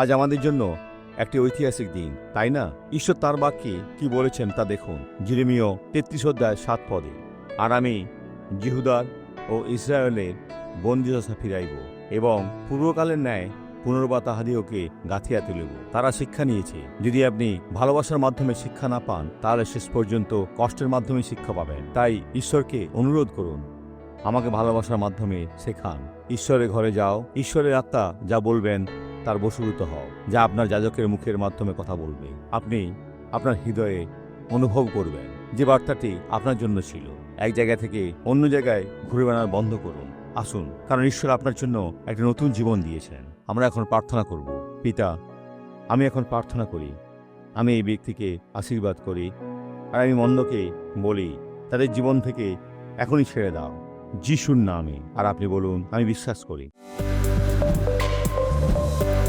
আজ আমাদের জন্য একটি ঐতিহাসিক দিন, তাই না? ঈশ্বর তার বাক্যে কি বলেছেন তা দেখুন। জিরেমিয় তেত্রিশ অধ্যায় সাত পদে, আর আমি জিহুদার ও ইসরায়েলের বন্দিদশা ফিরাইব এবং পূর্বকালের ন্যায় পুনর্বা তাহাদিওকে গাঁথিয়া তুলিব তারা শিক্ষা নিয়েছে, যদি আপনি ভালোবাসার মাধ্যমে শিক্ষা না পান, তাহলে শেষ পর্যন্ত কষ্টের মাধ্যমে শিক্ষা পাবেন। তাই ঈশ্বরকে অনুরোধ করুন, আমাকে ভালোবাসার মাধ্যমে শেখান। ঈশ্বরের ঘরে যাও, ঈশ্বরের আত্মা যা বলবেন তার বশীভূত হও, যা আপনার যাজকের মুখের মাধ্যমে কথা বলবে। আপনি আপনার হৃদয়ে অনুভব করবেন যে বার্তাটি আপনার জন্য ছিল। এক জায়গা থেকে অন্য জায়গায় ঘুরে বেড়ানো বন্ধ করুন। আসুন, কারণ ঈশ্বর আপনার জন্য একটা নতুন জীবন দিয়েছেন। আমরা এখন প্রার্থনা করব, পিতা, আমি এখন প্রার্থনা করি, আমি এই ব্যক্তিকে আশীর্বাদ করি, আর আমি মন্দকে বলি, তাদের জীবন থেকে এখনই ছেড়ে দাও। যিশুর নামে, আর আপনি বলুন, আমি বিশ্বাস করি। you